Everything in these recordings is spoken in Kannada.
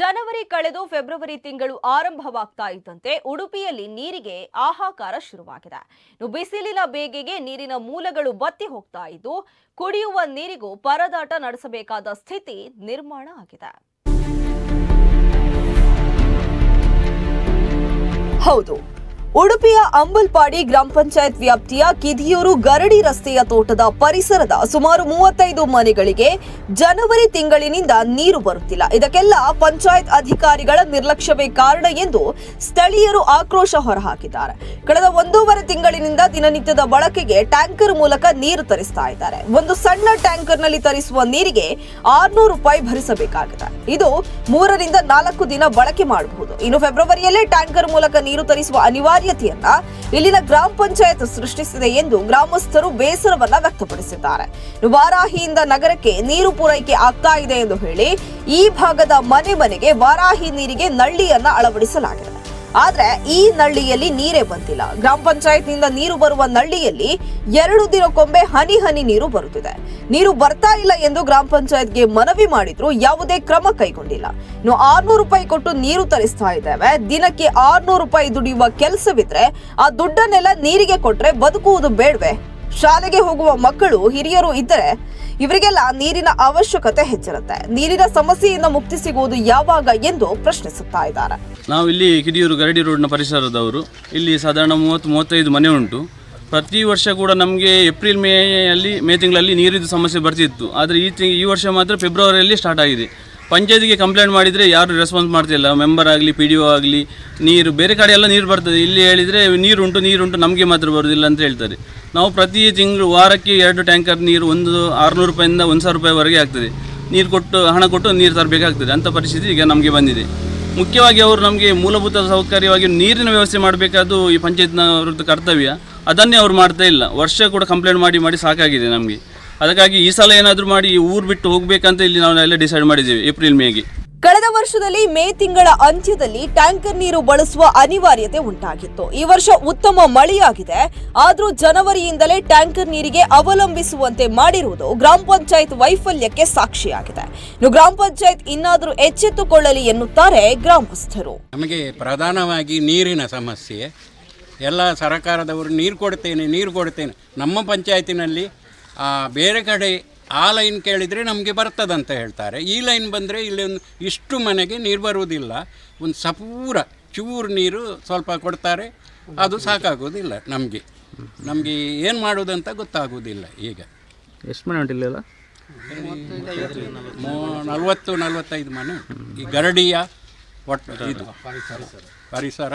ಜನವರಿ ಕಳೆದು ಫೆಬ್ರವರಿ ತಿಂಗಳು ಆರಂಭವಾಗ್ತಾ ಇದ್ದಂತೆ ಉಡುಪಿಯಲ್ಲಿ ನೀರಿಗೆ ಆಹಾಕಾರ ಶುರುವಾಗಿದೆ. ಬಿಸಿಲಿನ ಬೇಗೆಗೆ ನೀರಿನ ಮೂಲಗಳು ಬತ್ತಿ ಹೋಗ್ತಾ ಇದ್ದು, ಕುಡಿಯುವ ನೀರಿಗೂ ಪರದಾಟ ನಡೆಸಬೇಕಾದ ಸ್ಥಿತಿ ನಿರ್ಮಾಣ ಆಗಿದೆ. ಹೌದು ಉಡುಪಿಯ ಅಂಬಲ್ಪಾಡಿ ಗ್ರಾಮ ಪಂಚಾಯತ್ ವ್ಯಾಪ್ತಿಯ ಕಿದಿಯೂರು ಗರಡಿ ರಸ್ತೆಯ ತೋಟದ ಪರಿಸರದ ಸುಮಾರು ಮೂವತ್ತೈದು ಮನೆಗಳಿಗೆ ಜನವರಿ ತಿಂಗಳಿನಿಂದ ನೀರು ಬರುತ್ತಿಲ್ಲ. ಇದಕ್ಕೆಲ್ಲ ಪಂಚಾಯತ್ ಅಧಿಕಾರಿಗಳ ನಿರ್ಲಕ್ಷ್ಯವೇ ಕಾರಣ ಎಂದು ಸ್ಥಳೀಯರು ಆಕ್ರೋಶ ಹೊರಹಾಕಿದ್ದಾರೆ. ಕಳೆದ ಒಂದೂವರೆ ತಿಂಗಳಿನಿಂದ ದಿನನಿತ್ಯದ ಬಳಕೆಗೆ ಟ್ಯಾಂಕರ್ ಮೂಲಕ ನೀರು ತರಿಸ್ತಾ ಇದ್ದಾರೆ. ಒಂದು ಸಣ್ಣ ಟ್ಯಾಂಕರ್ನಲ್ಲಿ ತರಿಸುವ ನೀರಿಗೆ ಆರ್ನೂರು ರೂಪಾಯಿ ಭರಿಸಬೇಕಾಗಿದೆ. ಇದು ಮೂರರಿಂದ ನಾಲ್ಕು ದಿನ ಬಳಕೆ ಮಾಡಬಹುದು. ಇನ್ನು ಫೆಬ್ರವರಿಯಲ್ಲೇ ಟ್ಯಾಂಕರ್ ಮೂಲಕ ನೀರು ತರಿಸುವ ಅನಿವಾರ್ಯತೆಯನ್ನ ಇಲ್ಲಿನ ಗ್ರಾಮ ಪಂಚಾಯತ್ ಸೃಷ್ಟಿಸಿದೆ ಎಂದು ಗ್ರಾಮಸ್ಥರು ಬೇಸರವನ್ನ ವ್ಯಕ್ತಪಡಿಸಿದ್ದಾರೆ. ವಾರಾಹಿಯಿಂದ ನಗರಕ್ಕೆ ನೀರು ಪೂರೈಕೆ ಆಗ್ತಾ ಇದೆ ಎಂದು ಹೇಳಿ ಈ ಭಾಗದ ಮನೆ ಮನೆಗೆ ವಾರಾಹಿ ನೀರಿಗೆ ನಳ್ಳಿಯನ್ನ ಅಳವಡಿಸಲಾಗಿದೆ. ಆದ್ರೆ ಈ ನಳ್ಳಿಯಲ್ಲಿ ನೀರೇ ಬಂದಿಲ್ಲ. ಗ್ರಾಮ ಪಂಚಾಯತ್ನಿಂದ ನೀರು ಬರುವ ನಳ್ಳಿಯಲ್ಲಿ ಎರಡು ದಿನಕ್ಕೊಮ್ಮೆ ಹನಿ ಹನಿ ನೀರು ಬರುತ್ತಿದೆ. ನೀರು ಬರ್ತಾ ಇಲ್ಲ ಎಂದು ಗ್ರಾಮ ಪಂಚಾಯತ್ಗೆ ಮನವಿ ಮಾಡಿದ್ರು. ಯಾವುದೇ ಕ್ರಮ ಕೈಗೊಂಡಿಲ್ಲ. ಇನ್ನು ಆರ್ನೂರು ರೂಪಾಯಿ ಕೊಟ್ಟು ನೀರು ತರಿಸ್ತಾ ಇದ್ದೇವೆ. ದಿನಕ್ಕೆ ಆರ್ನೂರು ರೂಪಾಯಿ ದುಡಿಯುವ ಕೆಲಸವಿದ್ರೆ ಆ ದುಡ್ಡನ್ನೆಲ್ಲ ನೀರಿಗೆ ಕೊಟ್ರೆ ಬದುಕುವುದು ಬೇಡ್ವೆ. ಶಾಲೆಗೆ ಹೋಗುವ ಮಕ್ಕಳು ಹಿರಿಯರು ಇದ್ದರೆ ಇವರಿಗೆಲ್ಲ ನೀರಿನ ಅವಶ್ಯಕತೆ ಹೆಚ್ಚಿರುತ್ತೆ. ನೀರಿನ ಸಮಸ್ಯೆಯಿಂದ ಮುಕ್ತಿ ಸಿಗುವುದು ಯಾವಾಗ ಎಂದು ಪ್ರಶ್ನಿಸುತ್ತಾ ಇದ್ದಾರೆ. ನಾವು ಇಲ್ಲಿ ಕಿಡಿಯೂರು ಗರಡಿ ರೋಡ್ನ ಪರಿಸರದವರು. ಇಲ್ಲಿ ಸಾಧಾರಣ ಮೂವತ್ತು, ಮೂವತ್ತೈದು ಮನೆ ಉಂಟು. ಪ್ರತಿ ವರ್ಷ ಕೂಡ ನಮಗೆ ಏಪ್ರಿಲ್ ಮೇಯಲ್ಲಿ ಮೇ ತಿಂಗಳಲ್ಲಿ ನೀರಿದ್ದು ಸಮಸ್ಯೆ ಬರ್ತಿತ್ತು. ಆದರೆ ಈ ತಿಂಗ್, ಈ ವರ್ಷ ಮಾತ್ರ ಫೆಬ್ರವರಿಯಲ್ಲಿ ಸ್ಟಾರ್ಟ್ ಆಗಿದೆ. ಪಂಚಾಯತಿಗೆ ಕಂಪ್ಲೇಂಟ್ ಮಾಡಿದರೆ ಯಾರು ರೆಸ್ಪಾನ್ಸ್ ಮಾಡ್ತಿಲ್ಲ. ಮೆಂಬರ್ ಆಗಲಿ ಪಿ ಡಿ ಒ ಆಗಲಿ, ನೀರು, ಬೇರೆ ಕಡೆ ಎಲ್ಲ ನೀರು ಬರ್ತದೆ. ಇಲ್ಲಿ ಹೇಳಿದರೆ ನೀರುಂಟು ನೀರುಂಟು ನಮಗೆ ಮಾತ್ರ ಬರೋದಿಲ್ಲ ಅಂತ ಹೇಳ್ತಾರೆ. ನಾವು ಪ್ರತಿ ತಿಂಗಳು ವಾರಕ್ಕೆ ಎರಡು ಟ್ಯಾಂಕರ್ ನೀರು ಒಂದು ಆರುನೂರು ರೂಪಾಯಿಂದ ಒಂದು ಸಾವಿರ ರೂಪಾಯಿವರೆಗೆ ಆಗ್ತದೆ. ನೀರು ಕೊಟ್ಟು, ಹಣ ಕೊಟ್ಟು ನೀರು ತರಬೇಕಾಗ್ತದೆ. ಅಂಥ ಪರಿಸ್ಥಿತಿ ಈಗ ನಮಗೆ ಬಂದಿದೆ. ಮುಖ್ಯವಾಗಿ ಅವರು ನಮಗೆ ಮೂಲಭೂತ ಸೌಕರ್ಯವಾಗಿ ನೀರಿನ ವ್ಯವಸ್ಥೆ ಮಾಡಬೇಕಾದ್ದು ಈ ಪಂಚಾಯತ್ನವ್ರದ್ದು ಕರ್ತವ್ಯ. ಅದನ್ನೇ ಅವ್ರು ಮಾಡ್ತಾ ಇಲ್ಲ. ವರ್ಷ ಕೂಡ ಕಂಪ್ಲೇಂಟ್ ಮಾಡಿ ಮಾಡಿ ಸಾಕಾಗಿದೆ ನಮಗೆ. ಅದಕ್ಕಾಗಿ ಈ ಸಲ ಏನಾದರೂ ಮಾಡಿ ಊರು ಬಿಟ್ಟು ಹೋಗಬೇಕಂತ ಇಲ್ಲಿ ನಾವು ಎಲ್ಲ ಡಿಸೈಡ್ ಮಾಡಿದ್ದೀವಿ, ಏಪ್ರಿಲ್ ಮೇಗೆ. ಕಳೆದ ವರ್ಷದಲ್ಲಿ ಮೇ ತಿಂಗಳ ಅಂತ್ಯದಲ್ಲಿ ಟ್ಯಾಂಕರ್ ನೀರು ಬಳಸುವ ಅನಿವಾರ್ಯತೆ ಉಂಟಾಗಿತ್ತು. ಈ ವರ್ಷ ಉತ್ತಮ ಮಳೆಯಾಗಿದೆ. ಆದರೂ ಜನವರಿಯಿಂದಲೇ ಟ್ಯಾಂಕರ್ ನೀರಿಗೆ ಅವಲಂಬಿಸುವಂತೆ ಮಾಡಿರುವುದು ಗ್ರಾಮ ಪಂಚಾಯತ್ ವೈಫಲ್ಯಕ್ಕೆ ಸಾಕ್ಷಿಯಾಗಿದೆ. ಇನ್ನು ಗ್ರಾಮ ಪಂಚಾಯತ್ ಇನ್ನಾದರೂ ಎಚ್ಚೆತ್ತುಕೊಳ್ಳಲಿ ಎನ್ನುತ್ತಾರೆ ಗ್ರಾಮಸ್ಥರು. ನಮಗೆ ಪ್ರಧಾನವಾಗಿ ನೀರಿನ ಸಮಸ್ಯೆ. ಎಲ್ಲ ಸರ್ಕಾರದವರು ನೀರು ಕೊಡ್ತೇನೆ ನೀರು ಕೊಡ್ತೇನೆ ನಮ್ಮ ಪಂಚಾಯತಿನಲ್ಲಿ ಬೇರೆ ಕಡೆ ಆ ಲೈನ್ ಕೇಳಿದರೆ ನಮಗೆ ಬರ್ತದಂತ ಹೇಳ್ತಾರೆ. ಈ ಲೈನ್ ಬಂದರೆ ಇಲ್ಲಿ ಒಂದು ಇಷ್ಟು ಮನೆಗೆ ನೀರು ಬರುವುದಿಲ್ಲ. ಒಂದು ಸಪೂರ ಚೂರು ನೀರು ಸ್ವಲ್ಪ ಕೊಡ್ತಾರೆ. ಅದು ಸಾಕಾಗೋದಿಲ್ಲ ನಮಗೆ. ನಮಗೆ ಏನು ಮಾಡೋದಂತ ಗೊತ್ತಾಗೋದಿಲ್ಲ ಈಗ. ಎಷ್ಟು ಮನೆ ಉಂಟು ಇಲ್ಲೆಲ್ಲ? ಮೂ- ನಲವತ್ತು ನಲವತ್ತೈದು ಮನೆ ಈ ಗರಡಿಯ ಒಟ್ಟು ಇದು? ಪರಿಸರ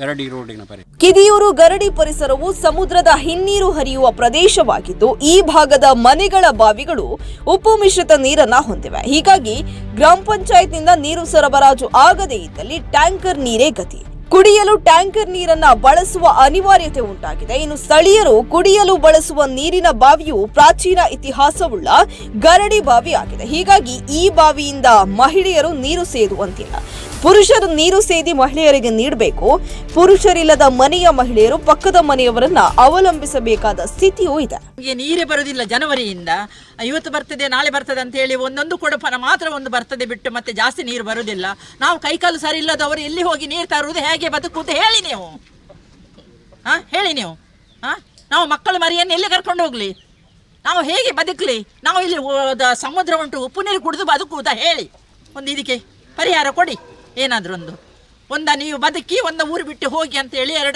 ಗರಡಿ ರೋಡಿನ ಪರಿಸರ ಕಿದಿಯೂರು ಗರಡಿ ಪರಿಸರವು ಸಮುದ್ರದ ಹಿನ್ನೀರು ಹರಿಯುವ ಪ್ರದೇಶವಾಗಿದ್ದು ಈ ಭಾಗದ ಮನೆಗಳ ಬಾವಿಗಳು ಉಪ್ಪು ಮಿಶ್ರಿತ ನೀರನ್ನ ಹೊಂದಿವೆ. ಹೀಗಾಗಿ ಗ್ರಾಮ ಪಂಚಾಯತ್ನಿಂದ ನೀರು ಸರಬರಾಜು ಆಗದೇ ಇದ್ದಲ್ಲಿ ಟ್ಯಾಂಕರ್ ನೀರೇ ಗತಿ. ಕುಡಿಯಲು ಟ್ಯಾಂಕರ್ ನೀರನ್ನ ಬಳಸುವ ಅನಿವಾರ್ಯತೆ ಉಂಟಾಗಿದೆ. ಇನ್ನು ಸ್ಥಳೀಯರು ಕುಡಿಯಲು ಬಳಸುವ ನೀರಿನ ಬಾವಿಯು ಪ್ರಾಚೀನ ಇತಿಹಾಸವುಳ್ಳ ಗರಡಿ ಬಾವಿ ಆಗಿದೆ ಹೀಗಾಗಿ ಈ ಬಾವಿಯಿಂದ ಮಹಿಳೆಯರು ನೀರು ಸೇದುವಂತಿಲ್ಲ. ಪುರುಷರು ನೀರು ಸೇದಿ ಮಹಿಳೆಯರಿಗೆ ನೀಡಬೇಕು. ಪುರುಷರಿಲ್ಲದ ಮನೆಯ ಮಹಿಳೆಯರು ಪಕ್ಕದ ಮನೆಯವರನ್ನ ಅವಲಂಬಿಸಬೇಕಾದ ಸ್ಥಿತಿಯೂ ಇದೆ. ನೀರೇ ಬರುವುದಿಲ್ಲ ಜನವರಿಯಿಂದ. ಇವತ್ತು ಬರ್ತದೆ, ನಾಳೆ ಬರ್ತದೆ ಅಂತ ಹೇಳಿ ಒಂದೊಂದು ಕೊಡಪನ ಮಾತ್ರ ಒಂದು ಬರ್ತದೆ ಬಿಟ್ಟು ಮತ್ತೆ ಜಾಸ್ತಿ ನೀರು ಬರುವುದಿಲ್ಲ. ನಾವು ಕೈಕಾಲು ಸರಿ ಇಲ್ಲದವರು ಎಲ್ಲಿ ಹೋಗಿ ನೀರು ತರುವುದು, ಹೇಗೆ ಬದುಕುವುದು ಹೇಳಿ ನೀವು. ಹಾ, ಹೇಳಿ ನೀವು. ಹಾ, ನಾವು ಮಕ್ಕಳು ಮರಿಯನ್ನು ಎಲ್ಲಿ ಕರ್ಕೊಂಡು ಹೋಗ್ಲಿ? ನಾವು ಹೇಗೆ ಬದುಕಲಿ? ನಾವು ಇಲ್ಲಿ ಸಮುದ್ರ ಉಂಟು, ಉಪ್ಪು ನೀರು ಕುಡಿದು ಬದುಕುವುದಾ ಹೇಳಿ. ಒಂದು ಇದಕ್ಕೆ ಪರಿಹಾರ ಕೊಡಿ. ಏನಾದರೂ ಒಂದು ಒಂದ ನೀವು ಬದುಕಿ ಒಂದು ಊರು ಬಿಟ್ಟು ಹೋಗಿ ಅಂತ ಹೇಳಿ ಎರಡು